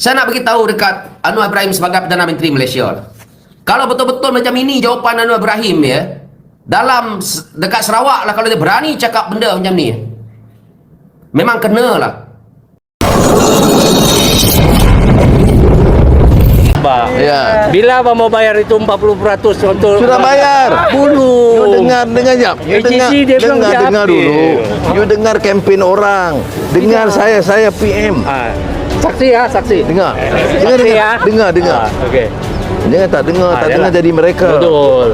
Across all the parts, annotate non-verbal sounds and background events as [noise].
Saya nak beritahu dekat Anwar Ibrahim sebagai Perdana Menteri Malaysia. Kalau betul-betul macam ini jawapan Anwar Ibrahim ya, dalam dekat Sarawak lah kalau dia berani cakap benda macam ni. Memang kena lah. Ya. Bila abang mau bayar itu 40% untuk Sudah bayar. Belum. You dengar dengar jap. You AGC dengar dia dengar dia dengar dulu. You dengar kempen orang. Dengar saya saya PM. Ah. Saksi ya, saksi. Dengar. Dengar Saksi dengar. ya. Dengar dengar. Ah, Okey. Jangan tak dengar, Ah, tak dengar jadi mereka. Betul.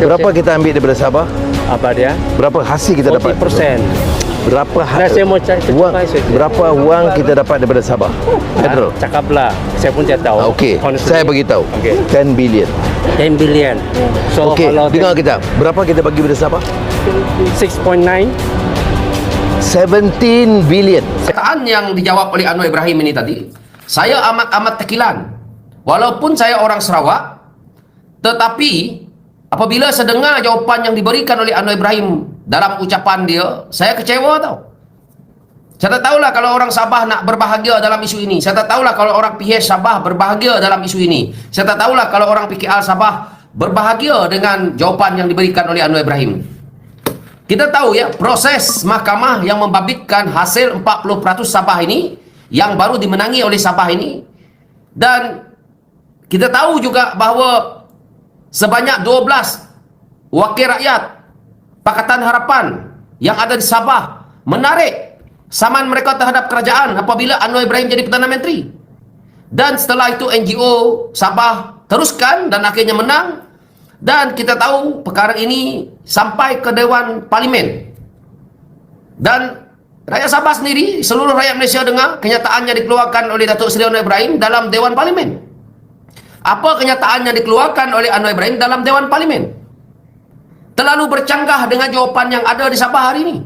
Berapa kita ambil daripada Sabah? Apa dia? Berapa hasil kita dapat? 40%. Berapa Nah, saya mau cari wang, saja. berapa wang kita dapat daripada Sabah? Petrol. Ah, Cakaplah. Saya pun tidak tahu. Ah, Okey, saya beritahu. Okey. 10 billion. 10 billion. So Okey, kalau dengar kita. Berapa kita bagi pada Sabah? 6.9 17 billion. Perkataan yang dijawab oleh Anwar Ibrahim ini tadi, saya amat-amat tekilan. Walaupun saya orang Sarawak, tetapi apabila saya dengar jawapan yang diberikan oleh Anwar Ibrahim dalam ucapan dia, saya kecewa tau. Saya tak tahulah kalau orang Sabah nak berbahagia dalam isu ini. Saya tak tahulah kalau orang PH Sabah berbahagia dalam isu ini. Saya tak tahulah kalau orang PKL Sabah berbahagia dengan jawapan yang diberikan oleh Anwar Ibrahim. Kita tahu ya, proses mahkamah yang membabitkan hasil 40% Sabah ini yang baru dimenangi oleh Sabah ini dan kita tahu juga bahawa sebanyak 12 wakil rakyat Pakatan Harapan yang ada di Sabah menarik saman mereka terhadap kerajaan apabila Anwar Ibrahim jadi Perdana Menteri. Dan setelah itu NGO Sabah teruskan dan akhirnya menang dan kita tahu perkara ini sampai ke Dewan Parlimen. Dan rakyat Sabah sendiri, seluruh rakyat Malaysia dengar kenyataan yang dikeluarkan oleh Datuk Seri Anwar Ibrahim dalam Dewan Parlimen. Apa kenyataan yang dikeluarkan oleh Anwar Ibrahim dalam Dewan Parlimen? Terlalu bercanggah dengan jawapan yang ada di Sabah hari ini.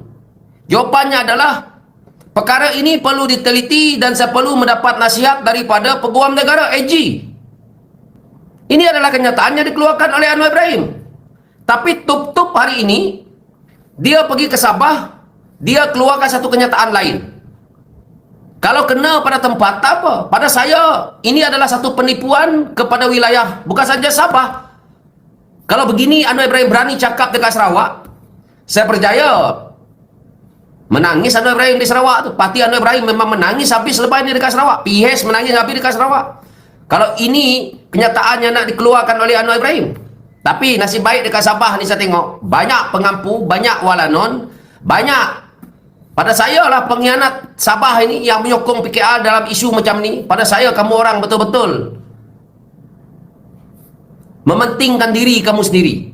Jawapannya adalah perkara ini perlu diteliti dan saya perlu mendapat nasihat daripada Peguam Negara AG. Ini adalah kenyataan yang dikeluarkan oleh Anwar Ibrahim. Tapi tup-tup hari ini dia pergi ke Sabah, dia keluarkan satu kenyataan lain. Kalau kena pada tempat tak apa. Pada saya ini adalah satu penipuan kepada wilayah bukan saja Sabah. Kalau begini Anwar Ibrahim berani cakap dekat Sarawak, saya percaya menangis Anwar Ibrahim di Sarawak tu. Parti Anwar Ibrahim memang menangis habis selepas ini dekat Sarawak. PH menangis habis dekat Sarawak. Kalau ini kenyataan yang nak dikeluarkan oleh Anwar Ibrahim. Tapi nasib baik dekat Sabah ni saya tengok banyak pengampu, banyak walanon, banyak pada saya lah pengkhianat Sabah ini yang menyokong PKR dalam isu macam ni. Pada saya kamu orang betul-betul mementingkan diri kamu sendiri.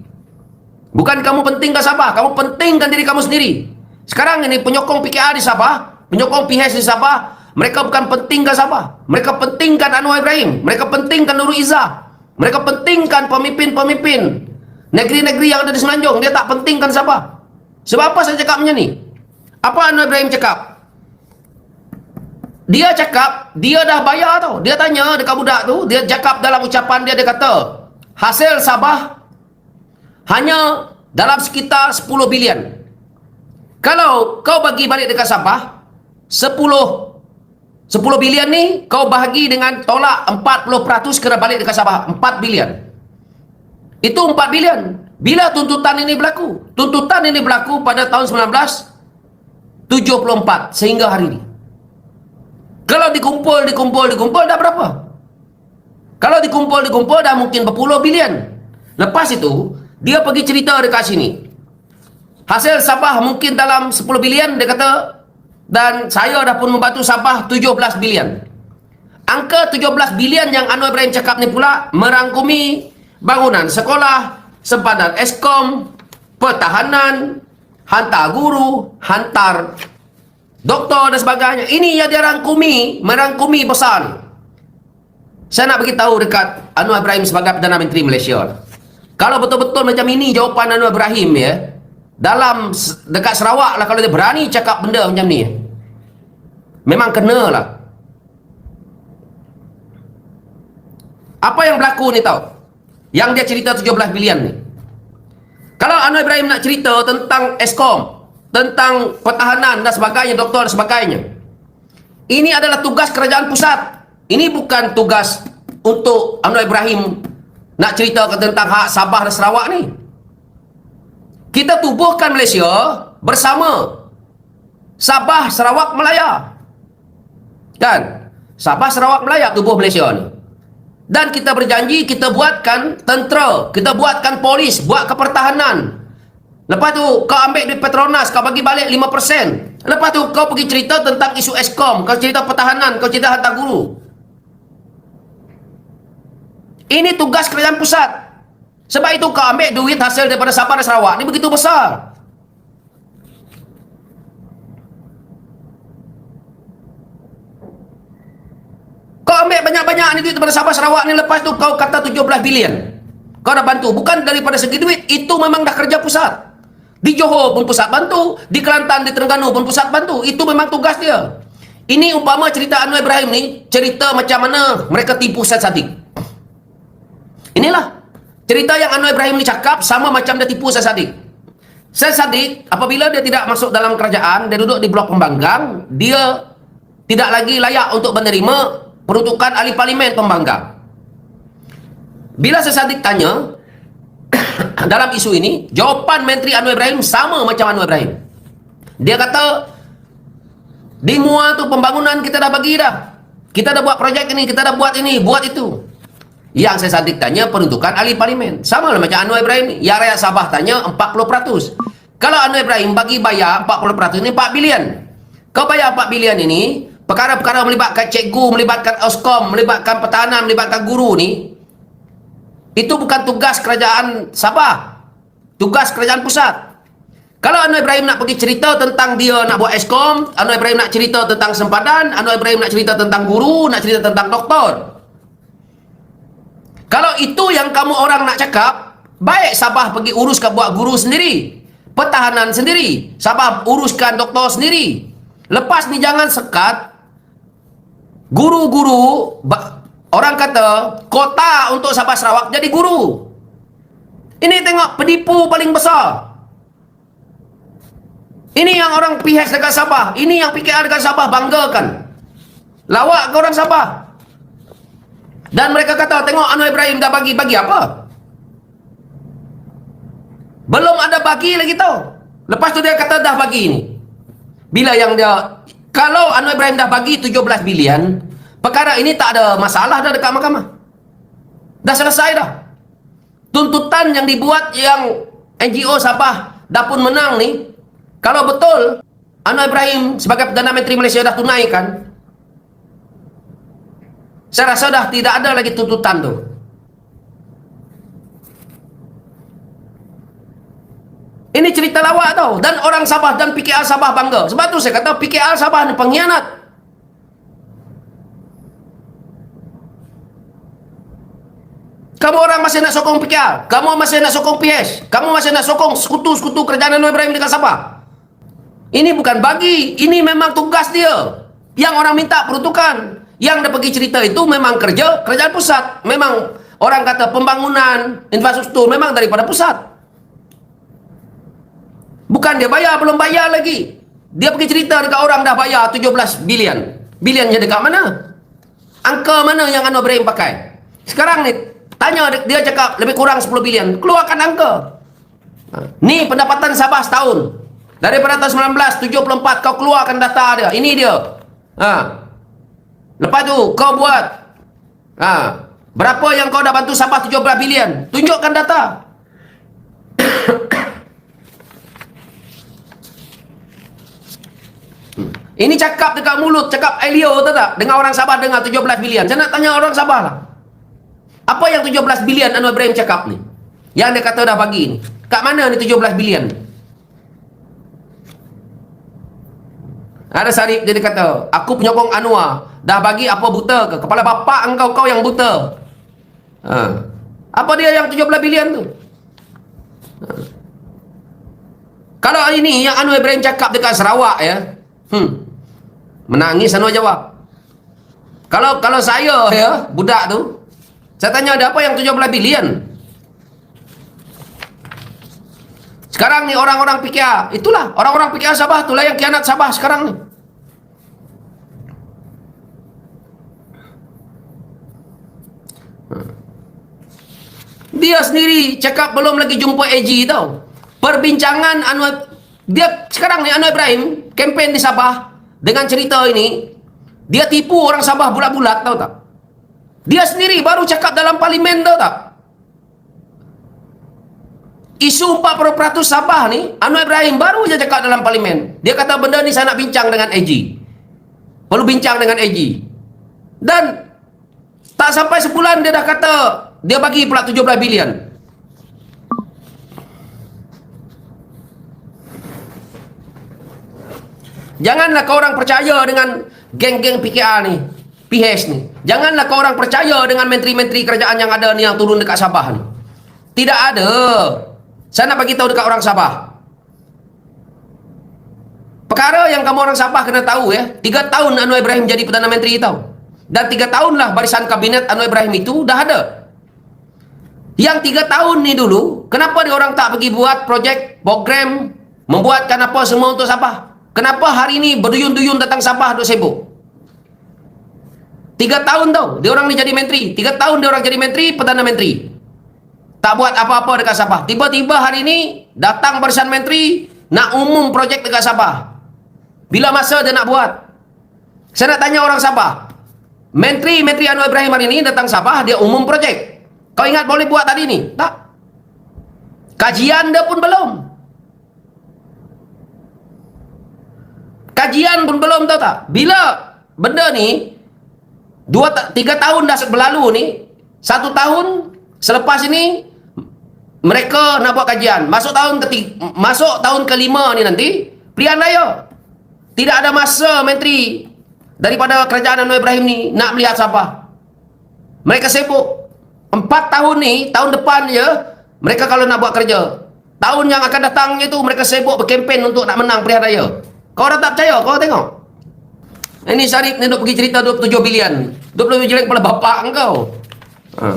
Bukan kamu pentingkan Sabah, kamu pentingkan diri kamu sendiri. Sekarang ini penyokong PKR di Sabah, penyokong PH di Sabah, mereka bukan pentingkan Sabah. Mereka pentingkan Anwar Ibrahim, mereka pentingkan Nurul Izzah. Mereka pentingkan pemimpin-pemimpin negeri-negeri yang ada di Semenanjung. Dia tak pentingkan Sabah. Sebab apa saya cakap macam ni? Apa Anwar Ibrahim cakap? Dia cakap, dia dah bayar tau. Dia tanya dekat budak tu, dia cakap dalam ucapan dia, dia kata, hasil Sabah hanya dalam sekitar 10 bilion. Kalau kau bagi balik dekat Sabah, 10 10 bilion ni kau bahagi dengan tolak 40% kena balik dekat Sabah, 4 bilion. Itu 4 bilion. Bila tuntutan ini berlaku? Tuntutan ini berlaku pada tahun 1974 sehingga hari ini. Kalau dikumpul, dikumpul, dikumpul dah berapa? Kalau dikumpul, dikumpul dah mungkin berpuluh bilion. Lepas itu, dia pergi cerita dekat sini. Hasil Sabah mungkin dalam 10 bilion, dia kata, dan saya dah pun membantu Sabah 17 bilion. Angka 17 bilion yang Anwar Ibrahim cakap ni pula merangkumi bangunan sekolah, sempadan eskom, pertahanan, hantar guru, hantar doktor dan sebagainya. Ini yang dia rangkumi, merangkumi besar. Saya nak beritahu dekat Anwar Ibrahim sebagai Perdana Menteri Malaysia. Kalau betul-betul macam ini jawapan Anwar Ibrahim ya, dalam dekat Sarawak lah kalau dia berani cakap benda macam ni. Memang kena lah. Apa yang berlaku ni tau? Yang dia cerita 17 bilion ni. Kalau Anwar Ibrahim nak cerita tentang Eskom, tentang pertahanan dan sebagainya, doktor dan sebagainya. Ini adalah tugas kerajaan pusat. ini bukan tugas untuk Anwar Ibrahim nak cerita tentang hak Sabah dan Sarawak ni. Kita tubuhkan Malaysia bersama Sabah, Sarawak, Melaya. Kan? Sabah, Sarawak, Melaya tubuh Malaysia ni. Dan kita berjanji kita buatkan tentera, kita buatkan polis, buat kepertahanan. Lepas tu kau ambil duit Petronas, kau bagi balik 5%. Lepas tu kau pergi cerita tentang isu Eskom, kau cerita pertahanan, kau cerita hantar guru. Ini tugas kerajaan pusat. Sebab itu kau ambil duit hasil daripada Sabah dan Sarawak ni begitu besar. Kau ambil banyak-banyak ni duit daripada Sabah Sarawak ni lepas tu kau kata 17 bilion. Kau dah bantu. Bukan daripada segi duit, itu memang dah kerja pusat. Di Johor pun pusat bantu, di Kelantan, di Terengganu pun pusat bantu. Itu memang tugas dia. Ini umpama cerita Anwar Ibrahim ni, cerita macam mana mereka tipu Syed Saddiq. Inilah. Cerita yang Anwar Ibrahim ni cakap sama macam dia tipu Syed Saddiq. Syed Saddiq, apabila dia tidak masuk dalam kerajaan, dia duduk di blok pembanggang, dia tidak lagi layak untuk menerima peruntukan ahli parlimen pembanggang. Bila Syed Saddiq tanya, [coughs] dalam isu ini, jawapan Menteri Anwar Ibrahim sama macam Anwar Ibrahim. Dia kata, di MUA tu pembangunan kita dah bagi dah. Kita dah buat projek ini, kita dah buat ini, buat itu. Yang saya sadik tanya peruntukan ahli parlimen. Sama lah macam Anwar Ibrahim. Yang rakyat Sabah tanya 40%. Kalau Anwar Ibrahim bagi bayar 40% ini 4 bilion. Kau bayar 4 bilion ini, perkara-perkara melibatkan cikgu, melibatkan Oskom, melibatkan pertahanan, melibatkan guru ni, itu bukan tugas kerajaan Sabah. Tugas kerajaan pusat. Kalau Anwar Ibrahim nak pergi cerita tentang dia nak buat Eskom, Anwar Ibrahim nak cerita tentang sempadan, Anwar Ibrahim nak cerita tentang guru, nak cerita tentang doktor. Kalau itu yang kamu orang nak cakap, baik Sabah pergi uruskan buat guru sendiri. Pertahanan sendiri. Sabah uruskan doktor sendiri. Lepas ni jangan sekat guru-guru orang kata kota untuk Sabah Sarawak jadi guru. Ini tengok penipu paling besar. Ini yang orang PHS dekat Sabah. Ini yang PKR dekat Sabah banggakan. Lawak ke orang Sabah. Dan mereka kata, tengok Anwar Ibrahim dah bagi. Bagi apa? Belum ada bagi lagi tau. Lepas tu dia kata dah bagi ni. Bila yang dia... Kalau Anwar Ibrahim dah bagi 17 bilion, perkara ini tak ada masalah dah dekat mahkamah. Dah selesai dah. Tuntutan yang dibuat yang NGO Sabah dah pun menang ni, kalau betul Anwar Ibrahim sebagai Perdana Menteri Malaysia dah tunaikan, saya rasa dah tidak ada lagi tuntutan tu. Ini cerita lawak tau. Dan orang Sabah dan PKR Sabah bangga. Sebab tu saya kata PKR Sabah ni pengkhianat. Kamu orang masih nak sokong PKR. Kamu masih nak sokong PH. Kamu masih nak sokong sekutu-sekutu kerajaan Anwar Ibrahim dengan Sabah. Ini bukan bagi. Ini memang tugas dia. Yang orang minta peruntukan. Yang dia pergi cerita itu memang kerja kerajaan pusat. Memang orang kata pembangunan infrastruktur memang daripada pusat. Bukan dia bayar, belum bayar lagi. Dia pergi cerita dekat orang dah bayar 17 bilion. Bilionnya dekat mana? Angka mana yang Anwar Ibrahim pakai? Sekarang ni, tanya dia- cakap lebih kurang 10 bilion. Keluarkan angka. Ha. Ni pendapatan Sabah setahun. Daripada tahun 1974 kau keluarkan data dia. Ini dia. Ha. Lepas tu kau buat ha. Berapa yang kau dah bantu Sabah 17 bilion? Tunjukkan data. [coughs] Ini cakap dekat mulut, cakap Elio tahu tak? Dengan orang Sabah dengar 17 bilion. Saya nak tanya orang Sabah lah. Apa yang 17 bilion Anwar Ibrahim cakap ni? Yang dia kata dah bagi ni. Kat mana ni 17 bilion? Ada Sarip dia, kata, aku penyokong Anwar. Dah bagi apa buta ke? Kepala bapak engkau kau yang buta. Ha. Apa dia yang 17 bilion tu? Ha. Kalau ini yang Anwar Ibrahim cakap dekat Sarawak ya. Hmm. Menangis Anwar jawab. Kalau kalau saya ya, budak tu, saya tanya ada apa yang 17 bilion? Sekarang ni orang-orang PKR, itulah orang-orang PKR Sabah itulah yang kianat Sabah sekarang ni. Dia sendiri cakap belum lagi jumpa AG tau. Perbincangan Anwar dia sekarang ni Anwar Ibrahim kempen di Sabah dengan cerita ini dia tipu orang Sabah bulat-bulat tahu tak? Dia sendiri baru cakap dalam parlimen tahu tak? Isu 40% Sabah ni Anwar Ibrahim baru je cakap dalam parlimen. Dia kata benda ni saya nak bincang dengan AG. Perlu bincang dengan AG. Dan tak sampai sebulan dia dah kata dia bagi pula 17 bilion. Janganlah kau orang percaya dengan geng-geng PKR ni. PH ni. Janganlah kau orang percaya dengan menteri-menteri kerajaan yang ada ni yang turun dekat Sabah ni. Tidak ada. Saya nak bagi tahu dekat orang Sabah. Perkara yang kamu orang Sabah kena tahu ya. Tiga tahun Anwar Ibrahim jadi Perdana Menteri tahu. Dan tiga tahunlah barisan kabinet Anwar Ibrahim itu dah ada. Yang tiga tahun ni dulu, kenapa dia orang tak pergi buat projek, program, membuatkan apa semua untuk Sabah? Kenapa hari ini berduyun-duyun datang Sabah duk sibuk? Tiga tahun tau, dia orang ni jadi menteri. Tiga tahun dia orang jadi menteri, Perdana Menteri. Tak buat apa-apa dekat Sabah. Tiba-tiba hari ini, datang barisan menteri, nak umum projek dekat Sabah. Bila masa dia nak buat? Saya nak tanya orang Sabah. Menteri-menteri Anwar Ibrahim hari ini datang Sabah, dia umum projek. Kau ingat boleh buat tadi ni? Tak. Kajian dia pun belum. Kajian pun belum tahu tak? Bila benda ni dua tiga tahun dah berlalu ni, satu tahun selepas ini mereka nak buat kajian. Masuk tahun ketiga, masuk tahun kelima ni nanti pilihan raya. Tidak ada masa menteri daripada kerajaan Anwar Ibrahim ni nak melihat Sabah. Mereka sibuk. Empat tahun ni, tahun depan je, mereka kalau nak buat kerja. Tahun yang akan datangnya tu, mereka sibuk berkempen untuk nak menang pilihan raya. Kau orang tak percaya, kau tengok. Ini Syarif ni duk pergi cerita 27 bilion. 27 bilion kepala bapak engkau. Ha.